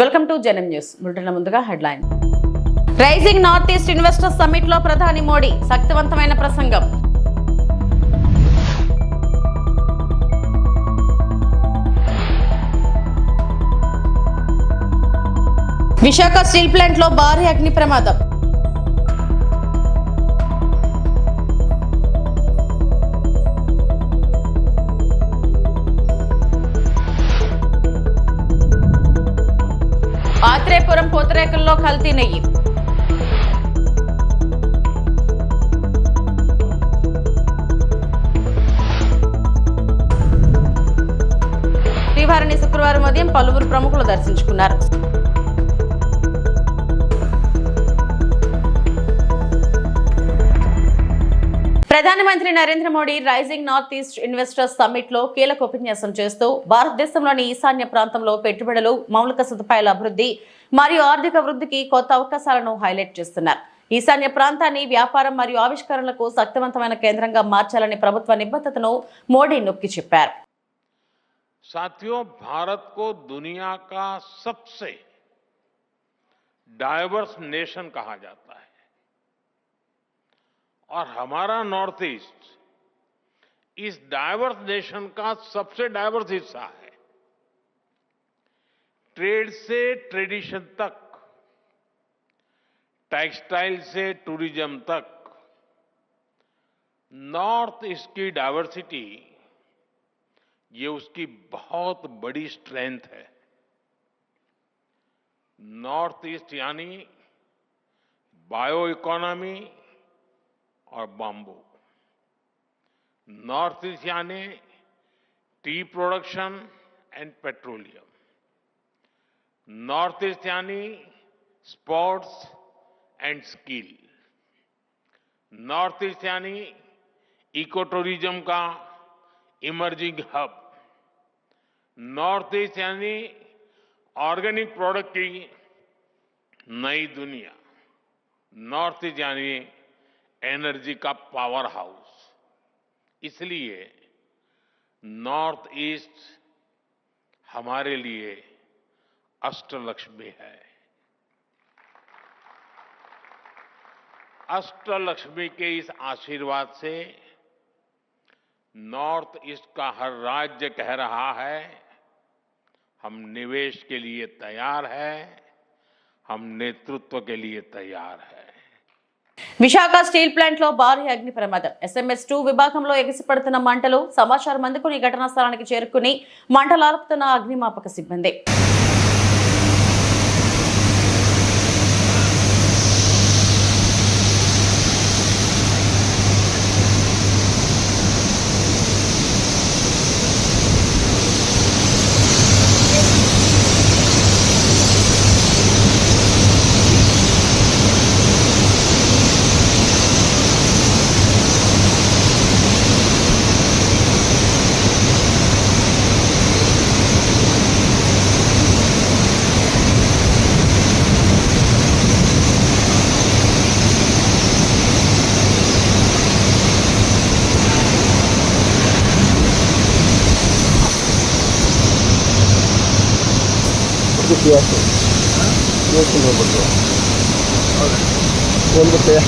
Welcome to Janam news. Bulletin ముందుగా headline. Rising north east investor సమ్మిట్లో ప్రధాని మోడీ శక్తివంతమైన ప్రసంగం. విశాఖ స్టీల్ ప్లాంట్లో భారీ అగ్ని ప్రమాదం. ఆత్రేయపురం పూతరేకల్లో కల్తీ నెయ్యి. శ్రీవారిని శుక్రవారం ఉదయం పలువురు ప్రముఖులు దర్శించుకున్నారు. ప్రధానమంత్రి Narendra Modi rising north east investors సమ్మిట్లో కీలక ఉపన్యాసం చేస్తూ భారతదేశంలోని ఈశాన్య ప్రాంతంలో పెట్టుబడులు మౌలిక సదుపాయాల అభివృద్ధి మరియు ఆర్థిక వృద్ధికి కొత్త అవకాశాలను హైలైట్ చేస్తున్నారు. ఈశాన్య ప్రాంతాన్ని వ్యాపారం మరియు ఆవిష్కరణలకు శక్తివంతమైన కేంద్రంగా మార్చాలని ప్రభుత్వ నిబద్ధతను మోడీ నొక్కి చెప్పారు. సాథియో భారత్ కో దునియా కా సబ్సే డైవర్స్ నేషన్ కహా और हमारा नॉर्थ ईस्ट, इस डाइवर्स नेशन का सबसे डाइवर्स हिस्सा है। ट्रेड से ट्रेडिशन तक, टेक्सटाइल से टूरिज़्म तक, नॉर्थ ईस्ट की डाइवर्सिटी, ये उसकी बहुत बड़ी स्ट्रेंथ है। नॉर्थ ईस्ट यानी बायो इकोनॉमी और बॉम्बू। नॉर्थ ईस्ट यानी tea production and petroleum. North east यानी sports and skill. North east यानी इको टूरिज़्म का इमर्जिंग हब। नॉर्थ ईस्ट यानी ऑर्गेनिक प्रोडक्ट की नई दुनिया। नॉर्थ ईस्ट यानी एनर्जी का पावर हाउस। इसलिए नॉर्थ ईस्ट हमारे लिए अष्टलक्ष्मी है। अष्टलक्ष्मी के इस आशीर्वाद से नॉर्थ ईस्ट का हर राज्य कह रहा है, हम निवेश के लिए तैयार है, हम नेतृत्व के लिए तैयार है। విశాఖ స్టీల్ ప్లాంట్లో భారీ అగ్ని ప్రమాదం. ఎస్ఎంఎస్ టూ విభాగంలో ఎగిసిపడుతున్న మంటలు సమాచారం అందుకుని ఘటనా స్థలానికి చేరుకుని మంటలార్పుతున్న అగ్నిమాపక సిబ్బంది. Porque piace. Io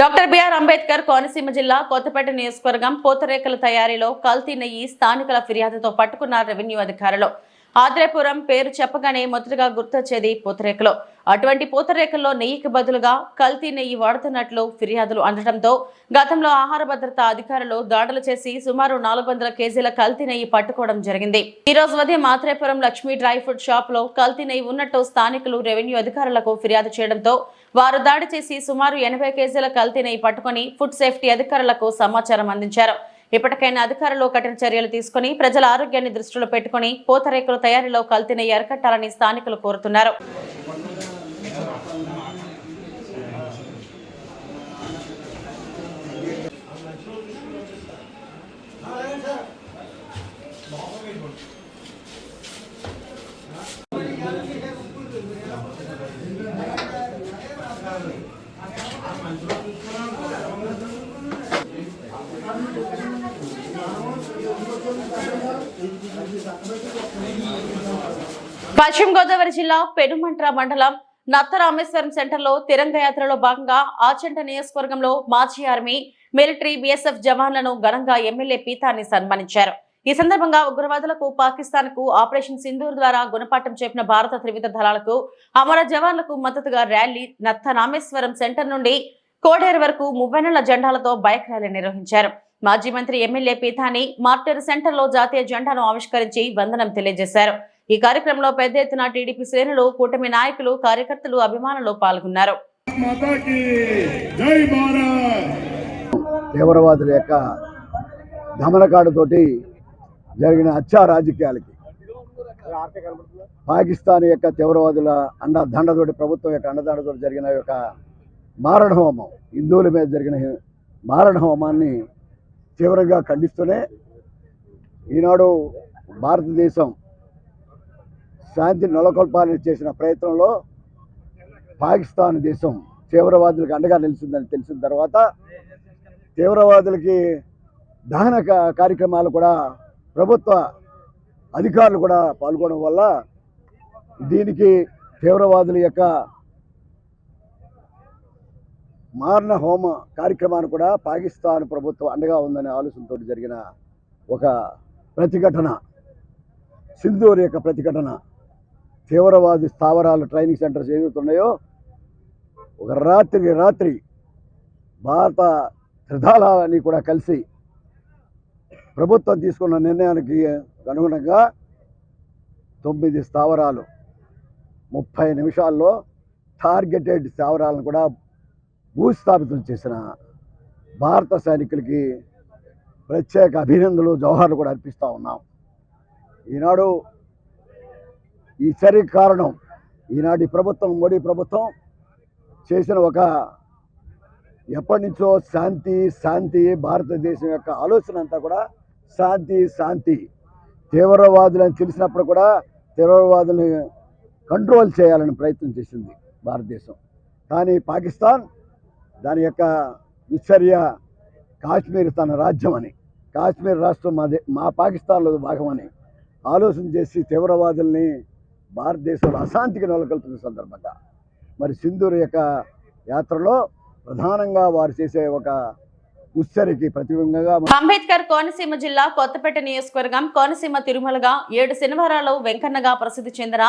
doctor B R Ambedkar Konaseema జిల్లా కొత్తపేట నియోజకవర్గం పూతరేకల తయారీలో కల్తీ నెయ్యి స్థానికుల ఫిర్యాదుతో పట్టుకున్న రెవెన్యూ అధికారులు ఆద్రేపురం పేరు చెప్పగానే మొదటగా గుర్తొచ్చేది పూతరేకలు. అటువంటి పూతరేకల్లో నెయ్యికి బదులుగా కల్తీ నెయ్యి వాడుతున్నట్లు ఫిర్యాదులు అందడంతో గతంలో ఆహార భద్రత అధికారులు దాడులు చేసి సుమారు నాలుగు వందల కేజీల కల్తీ నెయ్యి పట్టుకోవడం జరిగింది. ఈ రోజు ఉదయం ఆత్రేపురం లక్ష్మీ డ్రై ఫ్రూట్ షాప్లో కల్తీ నెయ్యి ఉన్నట్టు స్థానికులు రెవెన్యూ అధికారులకు ఫిర్యాదు చేయడంతో వారు దాడి చేసి సుమారు ఎనభై కేజీల కల్తీ నెయ్యి పట్టుకుని ఫుడ్ సేఫ్టీ అధికారులకు సమాచారం అందించారు. ఇప్పటికైనా అధికారులు కఠిన చర్యలు తీసుకుని ప్రజల ఆరోగ్యాన్ని దృష్టిలో పెట్టుకుని పూతరేకుల తయారీలో కల్తీని ఎరకట్టాలని స్థానికులు కోరుతున్నారు. పశ్చిమ గోదావరి జిల్లా పెనుమంట్ర మండలం నత్తరామేశ్వరం సెంటర్లో తిరంగ యాత్రలో భాగంగా ఆచంట నియోజకవర్గంలో మాజీ ఆర్మీ మిలిటరీ బీఎస్ఎఫ్ జవాన్లను ఘనంగా ఎమ్మెల్యే పీతాన్ని సన్మానించారు. ఈ సందర్భంగా ఉగ్రవాదులకు పాకిస్తాన్కు ఆపరేషన్ సింధూర్ ద్వారా గుణపాఠం చెప్పిన భారత త్రివిధ దళాలకు అమర జవాన్లకు మద్దతుగా ర్యాలీ నత్త రామేశ్వరం సెంటర్ నుండి కోడేరు వరకు ముప్పై నెలల జెండాలతో బైక్ ర్యాలీ నిర్వహించారు. మాజీ మంత్రి ఎమ్మెల్యే పీతాని మార్టర్ సెంటర్లో జాతీయ జెండాను ఆవిష్కరించి వందనం తెలియజేశారు. ఈ కార్యక్రమంలో పెద్ద ఎత్తున టీడీపీ శ్రేణులు కూటమి నాయకులు కార్యకర్తలు అభిమానులు పాల్గొన్నారు. తీవ్రవాదుల యొక్క దమనకాడుతో జరిగిన అచ్చా రాజకీయాలకి. పాకిస్తాన్ యొక్క తీవ్రవాదుల అండ దండతోటి ప్రభుత్వం యొక్క అండదండతో జరిగిన యొక్క మారణ హోమం హిందువుల మీద జరిగిన మారణ హోమాన్ని తీవ్రంగా ఖండిస్తూనే ఈనాడు భారతదేశం శాంతి నెలకొల్పాలని చేసిన ప్రయత్నంలో పాకిస్తాన్ దేశం తీవ్రవాదులకు అండగా నిలిచిందని తెలిసిన తర్వాత తీవ్రవాదులకి దహన కార్యక్రమాలు కూడా ప్రభుత్వ అధికారులు కూడా పాల్గొనడం వల్ల దీనికి తీవ్రవాదుల యొక్క మారణ హోమ కార్యక్రమాన్ని కూడా పాకిస్తాన్ ప్రభుత్వం అండగా ఉందనే ఆలోచనతో జరిగిన ఒక ప్రతిఘటన సింధూర్ యొక్క ప్రతిఘటన తీవ్రవాది స్థావరాలు ట్రైనింగ్ సెంటర్స్ ఏదైతున్నాయో ఒక రాత్రి రాత్రి భారత త్రిధాలని కూడా కలిసి ప్రభుత్వం తీసుకున్న నిర్ణయానికి అనుగుణంగా తొమ్మిది స్థావరాలు ముప్పై నిమిషాల్లో టార్గెటెడ్ స్థావరాలను కూడా భూస్థాపితం చేసిన భారత సైనికులకి ప్రత్యేక అభినందనలు జవహర్లు కూడా అర్పిస్తూ ఉన్నాం. ఈనాడు ఈ చర్య కారణం. ఈనాటి ప్రభుత్వం మోడీ ప్రభుత్వం చేసిన ఒక ఎప్పటి నుంచో శాంతి శాంతి భారతదేశం యొక్క ఆలోచన అంతా కూడా శాంతి శాంతి. తీవ్రవాదులని తెలిసినప్పుడు కూడా తీవ్రవాదులను కంట్రోల్ చేయాలని ప్రయత్నం చేసింది భారతదేశం. కానీ పాకిస్తాన్ దాని యొక్క నిశ్చర్య కాశ్మీర్ తన రాజ్యం అని. కాశ్మీర్ రాష్ట్రం మాదే మా పాకిస్తాన్లో భాగమని ఆలోచన చేసి తీవ్రవాదుల్ని భారతదేశంలో అశాంతికి నెలకొల్పిన సందర్భంగా. మరి సింధూర్ యొక్క యాత్రలో ప్రధానంగా వారు చేసే ఒక దుశ్చర్యకి ప్రతిబింబంగా అంబేద్కర్ కోనసీమ జిల్లా కొత్తపేట నియోజకవర్గం కోనసీమ తిరుమలగా ఏడు శనివారాలు వెంకన్నగా ప్రసిద్ధి చెందిన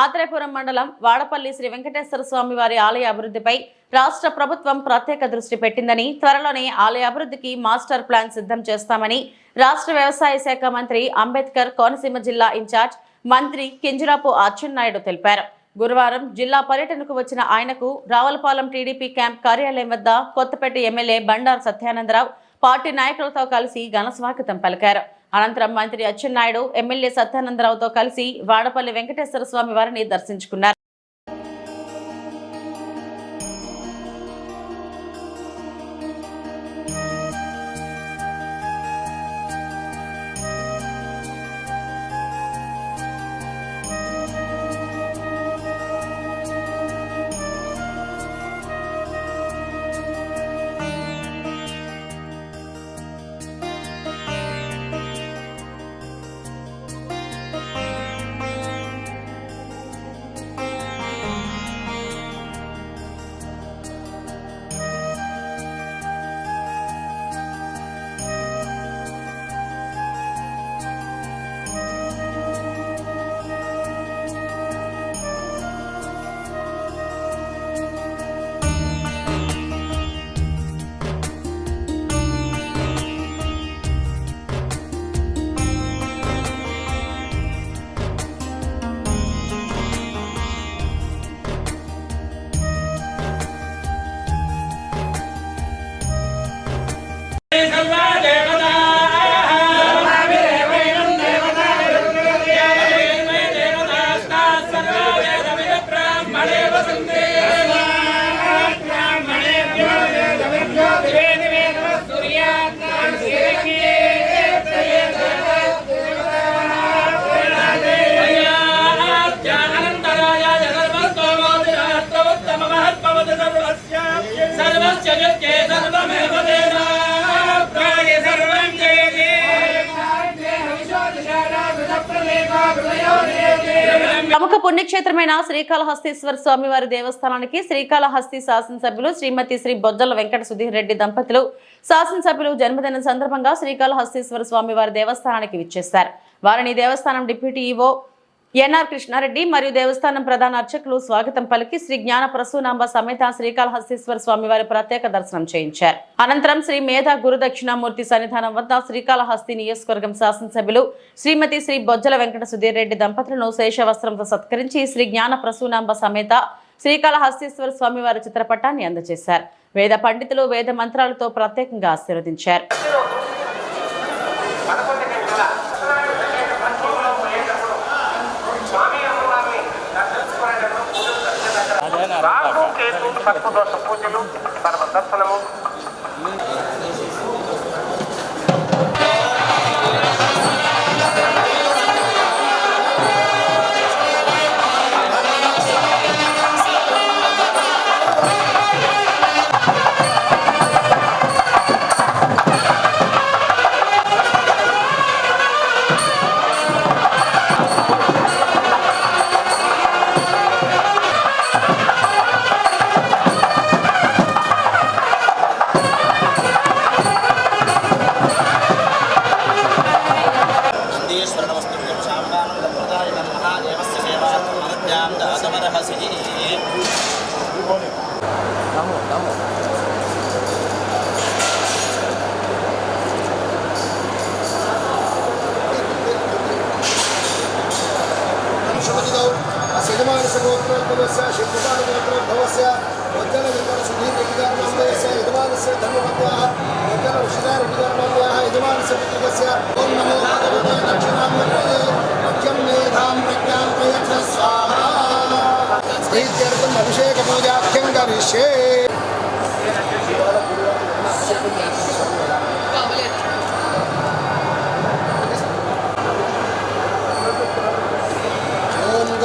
ఆత్రేపురం మండలం వాడపల్లి శ్రీ వెంకటేశ్వర స్వామి వారి ఆలయ అభివృద్ధిపై రాష్ట్ర ప్రభుత్వం ప్రత్యేక దృష్టి పెట్టిందని త్వరలోనే ఆలయ అభివృద్ధికి మాస్టర్ ప్లాన్ సిద్ధం చేస్తామని రాష్ట్ర వ్యవసాయ శాఖ మంత్రి అంబేద్కర్ కోనసీమ జిల్లా ఇన్ఛార్జ్ మంత్రి కింజరాపు అచ్చెన్నాయుడు తెలిపారు. గురువారం జిల్లా పర్యటనకు వచ్చిన ఆయనకు రావులపాలెం టీడీపీ క్యాంప్ కార్యాలయం వద్ద కొత్తపేట ఎమ్మెల్యే బండారు సత్యానందరావు పార్టీ నాయకులతో కలిసి ఘన స్వాగతం పలికారు. అనంతరం మంత్రి అచ్చెన్నాయుడు ఎమ్మెల్యే సత్యానందరావుతో కలిసి వాడపల్లి వెంకటేశ్వర స్వామి వారిని దర్శించుకున్నారు. सर्वस्य जगत्ये सर्वमेव तेना प्राय सर्वं जयते ప్రముఖ పుణ్యక్షేత్రమైన శ్రీకాళహస్తీశ్వర స్వామివారి దేవస్థానానికి శ్రీకాళహస్తి శాసనసభ్యులు శ్రీమతి శ్రీ బొజ్జల వెంకట సుధీర్ రెడ్డి దంపతులు శాసనసభ్యులు జన్మదినం సందర్భంగా శ్రీకాళహస్తీశ్వర స్వామివారి దేవస్థానానికి విచ్చేశారు వారిని దేవస్థానం డిప్యూటీ ఈవో ఎన్ఆర్ కృష్ణారెడ్డి మరియు దేవస్థానం ప్రధాన అర్చకులు స్వాగతం పలికి శ్రీ జ్ఞాన ప్రసూనాంబ సమేత శ్రీకాళహస్తీశ్వర స్వామి వారి ప్రత్యేక దర్శనం చేయించారు. అనంతరం శ్రీ మేధా గురుదక్షిణామూర్తి సన్నిధానం వద్ద శ్రీకాళహస్తి నియోజకవర్గం శాసనసభ్యులు శ్రీమతి శ్రీ బొజ్జల వెంకట సుధీర్ రెడ్డి దంపతులను శేషవస్త్రంతో సత్కరించి శ్రీ జ్ఞాన ప్రసూనాంబ సమేత శ్రీకాళహస్తీశ్వర స్వామి వారి చిత్రపటాన్ని అందజేశారు. వేద పండితులు వేద మంత్రాలతో ప్రత్యేకంగా ఆశీర్వదించారు. সাক্ষ্য দর্শক প্রতিরূপ তার বাদ্দার সালাম ಶ್ರವಣ ನಮಸ್ತೆ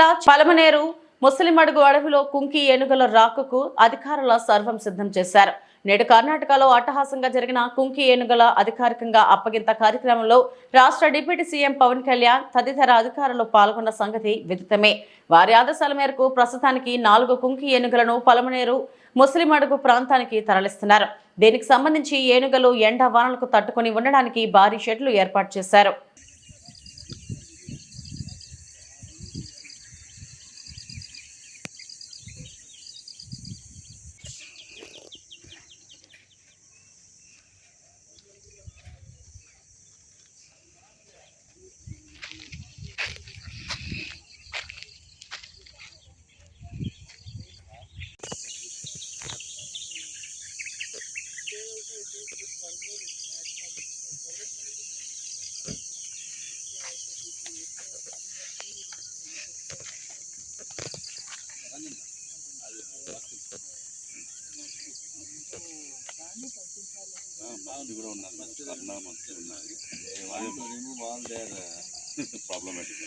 జిల్లా పలమనేరు ముసలిమడుగు అడవిలో కుంకి ఏనుగుల రాకకు అధికారుల సర్వం సిద్ధం చేశారు. నేడు కర్ణాటకలో అట్టహాసంగా జరిగిన కుంకి ఏనుగుల అధికారికంగా అప్పగింత కార్యక్రమంలో రాష్ట్ర డిప్యూటీ సీఎం పవన్ కళ్యాణ్ తదితర అధికారులు పాల్గొన్న సంగతి విదితమే. వారి ఆదేశాల మేరకు ప్రస్తుతానికి నాలుగు కుంకి ఏనుగులను పలమనేరు ముస్లిం అడుగు ప్రాంతానికి తరలిస్తున్నారు. దీనికి సంబంధించి ఏనుగలు ఎండ వానలకు తట్టుకుని ఉండడానికి భారీ షెడ్లు ఏర్పాటు చేశారు. మాది కూడా ఉన్నది కర్ణామతి ఉన్నది ప్రాబ్లమేటిక్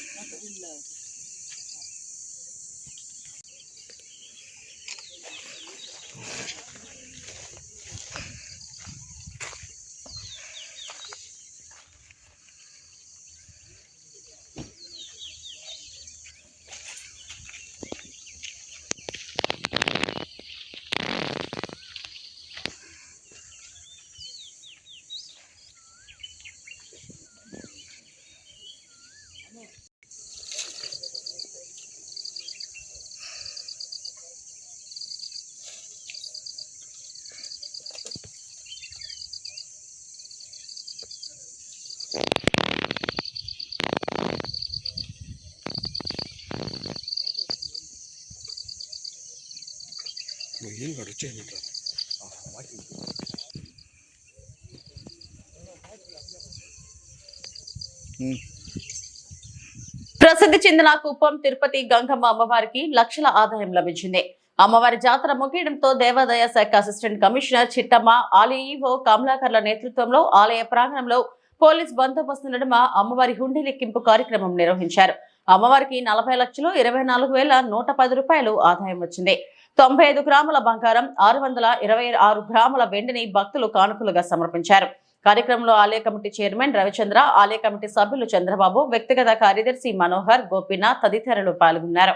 ప్రసిద్ధి చెందిన కుప్పం తిరుపతి గంగమ్మ అమ్మవారికి లక్షల ఆదాయం లభించింది. అమ్మవారి జాతర ముగియడంతో దేవాదాయ శాఖ అసిస్టెంట్ కమిషనర్ చిట్టమ్మ ఆలయ కమలాకర్ల నేతృత్వంలో ఆలయ ప్రాంగణంలో పోలీస్ బందోబస్తు నడుమ అమ్మవారి హుండీ లెక్కింపు కార్యక్రమం నిర్వహించారు. అమ్మవారికి నలభై లక్షలు ఇరవై నాలుగు వేల నూట పది రూపాయలు ఆదాయం వచ్చింది. తొంభై ఐదు గ్రాముల బంగారం ఆరు వందల ఇరవై ఆరు గ్రాముల వెండిని భక్తులు కానుకలుగా సమర్పించారు. కార్యక్రమంలో ఆలయ కమిటీ చైర్మన్ రవిచంద్ర ఆలయ కమిటీ సభ్యులు చంద్రబాబు వ్యక్తిగత కార్యదర్శి మనోహర్ గోపీనాథ్ తదితరులు పాల్గొన్నారు.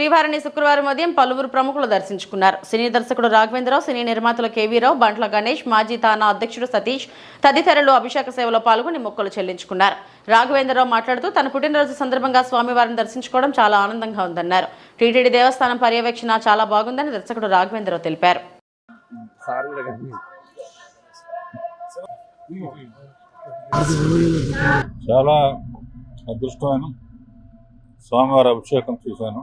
శ్రీవారిని శుక్రవారం ఉదయం పలువురు ప్రముఖులు దర్శించుకున్నారు. సినీ దర్శకుడు రాఘవేంద్రరావు సినీ నిర్మాతలు కేవీరావు బంట్ల గణేష్ మాజీ తానా అధ్యక్షుడు సతీష్ తదితరులు అభిషేక సేవలో పాల్గొని మొక్కలు చెల్లించుకున్నారు. రాఘవేంద్రరావు మాట్లాడుతూ తన పుట్టినరోజు సందర్భంగా స్వామివారిని దర్శించుకోవడం చాలా ఆనందంగా ఉందన్నారు. టీటీడీ దేవస్థానం పర్యవేక్షణ చాలా బాగుందని దర్శకుడు రాఘవేంద్రరావు తెలిపారు. చాలా అదృష్టమైన స్వామివారి అభిషేకం చూశాను.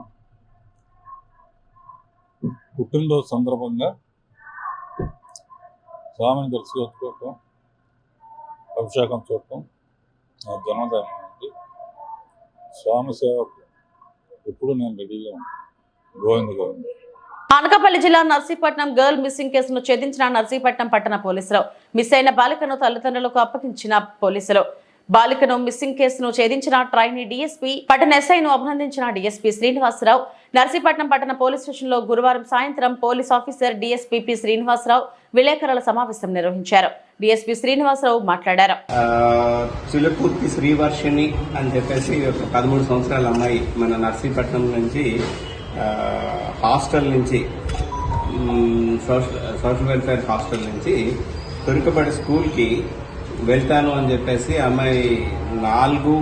పుట్టినరోజు సందర్భంగా స్వామిని దర్శించుకోవటం అభిషేకం చూడటం నా జన్మదినం ఉంది స్వామి సేవకు ఎప్పుడు నేను రెడీగా ఉన్నాను గోవింద గోవింద అనకాపల్లి జిల్లా నర్సీపట్నం గర్ల్ మిస్సింగ్ కేసును ఛేదించిన నర్సీపట్నం పట్టణ పోలీసులు మిస్ అయిన బాలికను తల్లిదండ్రులకు అప్పగించిన పోలీసులు. బాలికను మిస్సింగ్ కేసును ఛేదించిన ట్రైనీ డీఎస్పీ పట్టణ ఎస్ఐను అభినందించిన డీఎస్పీ శ్రీనివాసరావు. నర్సీపట్నం పట్టణ పోలీస్ స్టేషన్లో గురువారం సాయంత్రం police officer DSP P Srinivasarao విలేకరుల సమావేశం నిర్వహించారు. డిఎస్పీ శ్రీనివాసరావు మాట్లాడారు. చిలకూర్తి శ్రీవర్షిణి అని చెప్పేసి ఒక పదమూడు సంవత్సరాల అమ్మాయి మన నర్సీపట్నం నుంచి హాస్టల్ నుంచి సోషల్ సోషల్ వెల్ఫేర్ హాస్టల్ నుంచి తురుకపడి స్కూల్కి వెళ్తాను అని చెప్పేసి అమ్మాయి నాలుగు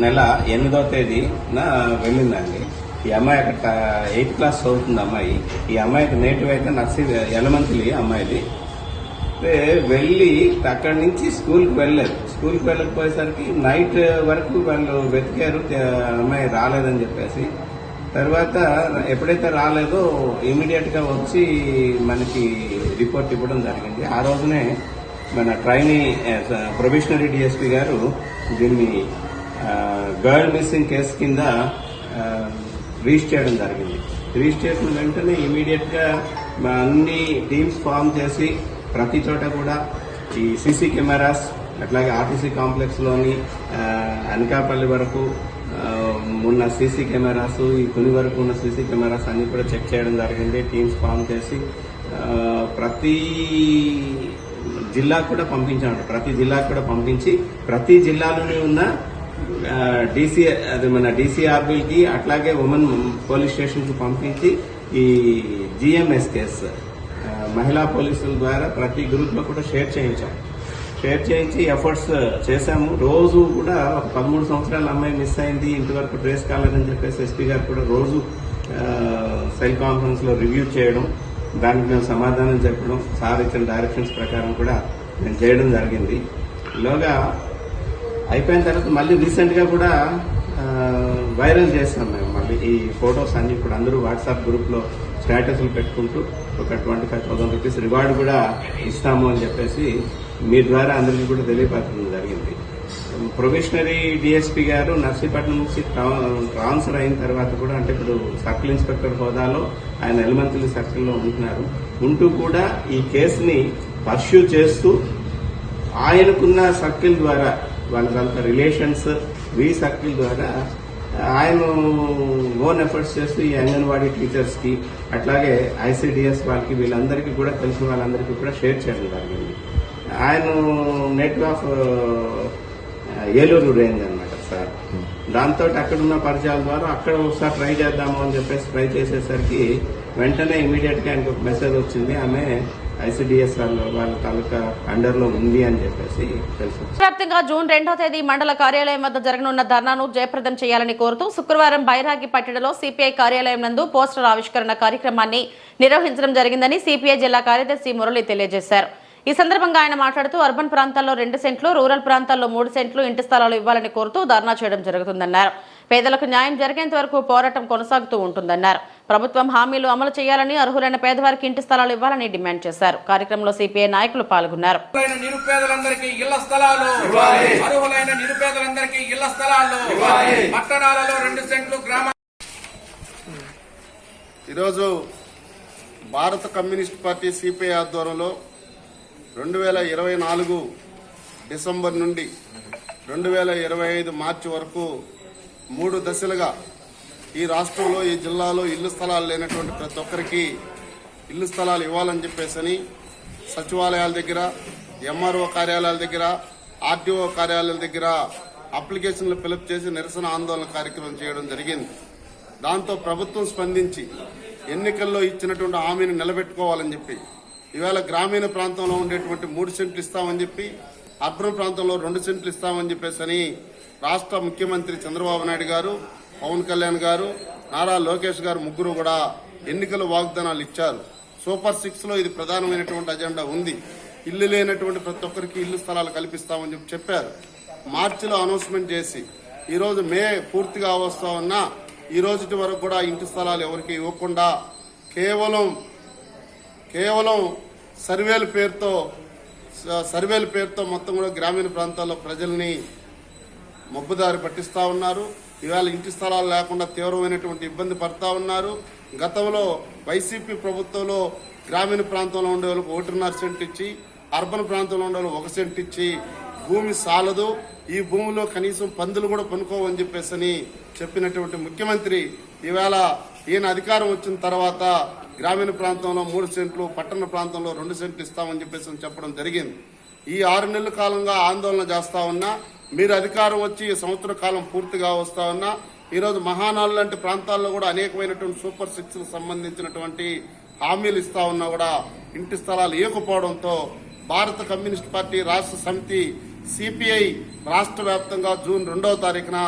నెల ఎనిమిదో తేదీన వెళ్ళిందండి. ఈ అమ్మాయి అక్కడ ఎయిత్ క్లాస్ చదువుతుంది అమ్మాయి. ఈ అమ్మాయికి నేటివ్ అయితే నర్సీ ఎలమంతిలి అమ్మాయిది. వెళ్ళి అక్కడి నుంచి స్కూల్కి వెళ్ళలేదు. స్కూల్కి వెళ్ళకపోయేసరికి నైట్ వరకు వాళ్ళు వెతికారు అమ్మాయి రాలేదని చెప్పేసి. తర్వాత ఎప్పుడైతే రాలేదో ఇమీడియట్గా వచ్చి మనకి రిపోర్ట్ ఇవ్వడం జరిగింది. ఆ రోజునే మన ట్రైనీ ప్రొబిషనరీ డిఎస్పీ గారు దీన్ని గర్ల్ మిస్సింగ్ కేసు కింద రీచ్ చేయడం జరిగింది. రిజిస్టర్ చేసిన వెంటనే ఇమీడియట్గా మా అన్ని టీమ్స్ ఫామ్ చేసి ప్రతి చోట కూడా ఈ సీసీ కెమెరాస్ అట్లాగే ఆర్టీసీ కాంప్లెక్స్లోని అనకాపల్లి వరకు ఉన్న సీసీ కెమెరాస్ ఈ తుని వరకు ఉన్న సీసీ కెమెరాస్ అన్ని కూడా చెక్ చేయడం జరిగింది. టీమ్స్ ఫామ్ చేసి ప్రతి జిల్లాకు కూడా పంపించామంట ప్రతి జిల్లాకు కూడా పంపించి ప్రతి జిల్లాలోనే ఉన్న డీసీ అది మన డీసీఆర్బీకి అట్లాగే ఉమెన్ పోలీస్ స్టేషన్కి పంపించి ఈ జిఎంఎస్ కేసు మహిళా పోలీసుల ద్వారా ప్రతి గ్రూప్లో కూడా షేర్ చేయించాం. షేర్ చేయించి ఎఫర్ట్స్ చేశాము. రోజు కూడా ఒక పదమూడు సంవత్సరాల అమ్మాయి మిస్ అయింది. ఇంతవరకు ట్రేస్ కాలేదని చెప్పేసి ఎస్పీ గారు కూడా రోజు సెల్ కాన్ఫరెన్స్లో రివ్యూ చేయడం. దానికి మేము సమాధానం చెప్పడం సార్ ఇచ్చిన డైరెక్షన్స్ ప్రకారం కూడా నేను చేయడం జరిగింది. లోగా అయిపోయిన తర్వాత మళ్ళీ రీసెంట్గా కూడా వైరల్ చేస్తాం మేము. మళ్ళీ ఈ ఫొటోస్ అన్ని ఇప్పుడు అందరూ వాట్సాప్ గ్రూప్లో స్టేటస్లు పెట్టుకుంటూ ఒక twenty five thousand rupees reward కూడా ఇస్తాము అని చెప్పేసి మీ ద్వారా అందరికీ కూడా తెలియపరచడం జరిగింది. ప్రొబిషనరీ డిఎస్పీ గారు నర్సీపట్నం నుంచి ట్రా- ట్రాన్స్ఫర్ అయిన తర్వాత కూడా అంటే ఇప్పుడు సర్కిల్ ఇన్స్పెక్టర్ హోదాలో ఆయన ఎలిమెంతలి సర్కిల్లో ఉంటున్నారు. ఉంటూ కూడా ఈ కేసుని పర్ష్యూ చేస్తూ ఆయనకున్న సర్కిల్ ద్వారా వాళ్ళకంత రిలేషన్స్ వి సర్కిల్ ద్వారా ఆయన ఓన్ ఎఫర్ట్స్ చేస్తూ ఈ అంగన్వాడీ టీచర్స్కి అట్లాగే ఐసీడిఎస్ వాళ్ళకి వీళ్ళందరికీ కూడా తెలిసిన వాళ్ళందరికీ కూడా షేర్ చేయడం జరిగింది. ఆయన నెట్ ఆఫ్ ఏలూరు రేంజ్ అనమాట సార్. దాంతో అక్కడున్న పరిచయాల ద్వారా అక్కడ ఒకసారి ట్రై చేద్దాము అని చెప్పేసి ట్రై చేసేసరికి వెంటనే ఇమీడియట్గా ఆయనకు ఒక మెసేజ్ వచ్చింది. ఆమె ఐసిడిఎస్ వాళ్ళ తాలూకా ఉంది అని చెప్పేసి తెలుసు. వ్యాప్తంగా జూన్ రెండో తేదీ మండల కార్యాలయం వద్ద జరగనున్న ధర్నాను జయప్రదం చేయాలని కోరుతూ శుక్రవారం బైరాగి పట్టణలో సిపిఐ కార్యాలయం నందు పోస్టర్ ఆవిష్కరణ కార్యక్రమాన్ని నిర్వహించడం జరిగిందని సిపిఐ జిల్లా కార్యదర్శి మురళి తెలియజేశారు. ఈ సందర్భంగా ఆయన మాట్లాడుతూ అర్బన్ ప్రాంతాల్లో రెండు సెంట్లు రూరల్ ప్రాంతాల్లో మూడు సెంట్లు ఇంటి స్థలాలు ఇవ్వాలని కోరుతూ ధర్నా చేయడం జరుగుతుందన్నారు. పేదలకు న్యాయం జరిగేంత వరకు పోరాటం కొనసాగుతూ ఉంటుందన్నారు. ప్రభుత్వం హామీలు అమలు చేయాలని అర్హులైన పేదవారికి ఇంటి స్థలాలు ఇవ్వాలని డిమాండ్ చేశారు. కార్యక్రమంలో సిపిఐ నాయకులు పాల్గొన్నారు. అర్హులైన నిరుపేదలందరికీ ఇళ్ళ స్థలాలు అర్హులైన నిరుపేదలందరికీ ఇళ్ళ స్థలాలు పట్టణాలలో రెండు సెంట్లు గ్రామ ఈరోజు భారత కమ్యూనిస్ట్ పార్టీ సిపిఐ ఆధ్వర్యంలో రెండు వేల ఇరవై నాలుగు డిసెంబర్ నుండి రెండు వేల ఇరవై ఐదు మార్చి వరకు మూడు దశలుగా ఈ రాష్ట్రంలో ఈ జిల్లాలో ఇల్లు స్థలాలు లేనటువంటి ప్రతి ఒక్కరికి ఇల్లు స్థలాలు ఇవ్వాలని చెప్పేసని సచివాలయాల దగ్గర ఎంఆర్ఓ కార్యాలయాల దగ్గర ఆర్టీఓ కార్యాలయాల దగ్గర అప్లికేషన్లు ఫిలప్ చేసి నిరసన ఆందోళన కార్యక్రమం చేయడం జరిగింది. దాంతో ప్రభుత్వం స్పందించి ఎన్నికల్లో ఇచ్చినటువంటి హామీని నిలబెట్టుకోవాలని చెప్పి ఇవాళ గ్రామీణ ప్రాంతంలో ఉండేటువంటి మూడు సెంట్లు ఇస్తామని చెప్పి అర్బన్ ప్రాంతంలో రెండు సెంట్లు ఇస్తామని చెప్పేసి రాష్ట్ర ముఖ్యమంత్రి చంద్రబాబు నాయుడు గారు పవన్ కళ్యాణ్ గారు నారా లోకేష్ గారు ముగ్గురు కూడా ఎన్నికల వాగ్దానాలు ఇచ్చారు. సూపర్ సిక్స్లో ఇది ప్రధానమైనటువంటి అజెండా ఉంది. ఇల్లు లేనటువంటి ప్రతి ఒక్కరికి ఇల్లు స్థలాలు కల్పిస్తామని చెప్పి చెప్పారు. మార్చిలో అనౌన్స్మెంట్ చేసి ఈరోజు మే పూర్తిగా వస్తా ఉన్నా ఈ రోజుటి వరకు కూడా ఇంటి స్థలాలు ఎవరికి ఇవ్వకుండా కేవలం కేవలం సర్వేల పేరుతో సర్వేల పేరుతో మొత్తం కూడా గ్రామీణ ప్రాంతాల్లో ప్రజల్ని మబ్బుదారి పట్టిస్తా ఉన్నారు. ఇవాళ ఇంటి స్థలాలు లేకుండా తీవ్రమైనటువంటి ఇబ్బంది పడతా ఉన్నారు. గతంలో వైసీపీ ప్రభుత్వంలో గ్రామీణ ప్రాంతంలో ఉండే వాళ్ళకి ఒకటిన్నర సెంట్ ఇచ్చి అర్బన్ ప్రాంతంలో ఉండే ఒక సెంట్ ఇచ్చి భూమి సాలదు. ఈ భూమిలో కనీసం పందులు కూడా పనుకోవని చెప్పేసి చెప్పినటువంటి ముఖ్యమంత్రి ఇవాళ ఈయన అధికారం వచ్చిన తర్వాత గ్రామీణ ప్రాంతంలో మూడు సెంట్లు పట్టణ ప్రాంతంలో రెండు సెంట్లు ఇస్తామని చెప్పేసి చెప్పడం జరిగింది. ఈ ఆరు నెలల కాలంగా ఆందోళన చేస్తా ఉన్నా మీరు అధికారం వచ్చి ఈ సంవత్సర కాలం పూర్తిగా వస్తా ఉన్నా ఈరోజు మహానాడు లాంటి ప్రాంతాల్లో కూడా అనేకమైనటువంటి సూపర్ సిక్స్కి సంబంధించినటువంటి హామీలు ఇస్తా ఉన్నా కూడా ఇంటి స్థలాలు ఇవ్వకపోవడంతో భారత కమ్యూనిస్ట్ పార్టీ రాష్ట్ర సమితి సిపిఐ రాష్ట్ర వ్యాప్తంగా జూన్ రెండవ తారీఖున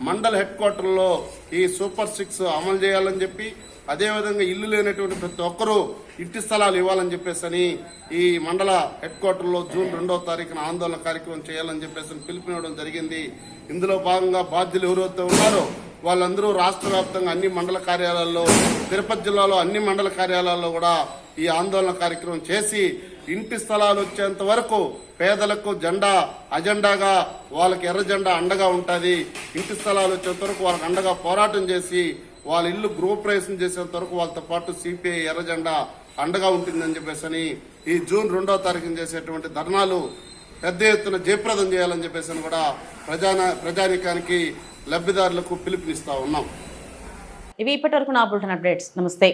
మండల హెడ్ క్వార్టర్లో ఈ సూపర్ సిక్స్ అమలు చేయాలని చెప్పి అదేవిధంగా ఇల్లు లేనటువంటి ప్రతి ఒక్కరూ ఇంటి స్థలాలు ఇవ్వాలని చెప్పేసి ఈ మండల హెడ్ క్వార్టర్లో జూన్ రెండవ తారీఖున ఆందోళన కార్యక్రమం చేయాలని చెప్పేసి పిలుపునివ్వడం జరిగింది. ఇందులో భాగంగా బాధ్యులు ఎవరైతే ఉన్నారో వాళ్ళందరూ రాష్ట్ర వ్యాప్తంగా అన్ని మండల కార్యాలయాల్లో తిరుపతి జిల్లాలో అన్ని మండల కార్యాలయాల్లో కూడా ఈ ఆందోళన కార్యక్రమం చేసి ఇంటి స్థలాలు వచ్చేంత వరకు పేదలకు జెండా అజెండాగా వాళ్ళకి ఎర్ర జెండా అండగా ఉంటుంది. ఇంటి స్థలాలు వచ్చేంత వరకు వాళ్ళకి అండగా పోరాటం చేసి వాళ్ళ ఇల్లు గృహప్రవేశం చేసేంత వరకు వాళ్ళతో పాటు సిపిఐ ఎర్ర జెండా అండగా ఉంటుందని చెప్పేసి అని ఈ జూన్ రెండో తారీఖున చేసేటువంటి ధర్నాలు పెద్ద ఎత్తున జయప్రదం చేయాలని చెప్పేసి అని కూడా ప్రజాన ప్రజానికానికి లబ్ధిదారులకు పిలుపునిస్తా ఉన్నాం. ఇవి ఇప్పటివరకు నా బులెటిన్ అప్డేట్స్. నమస్తే.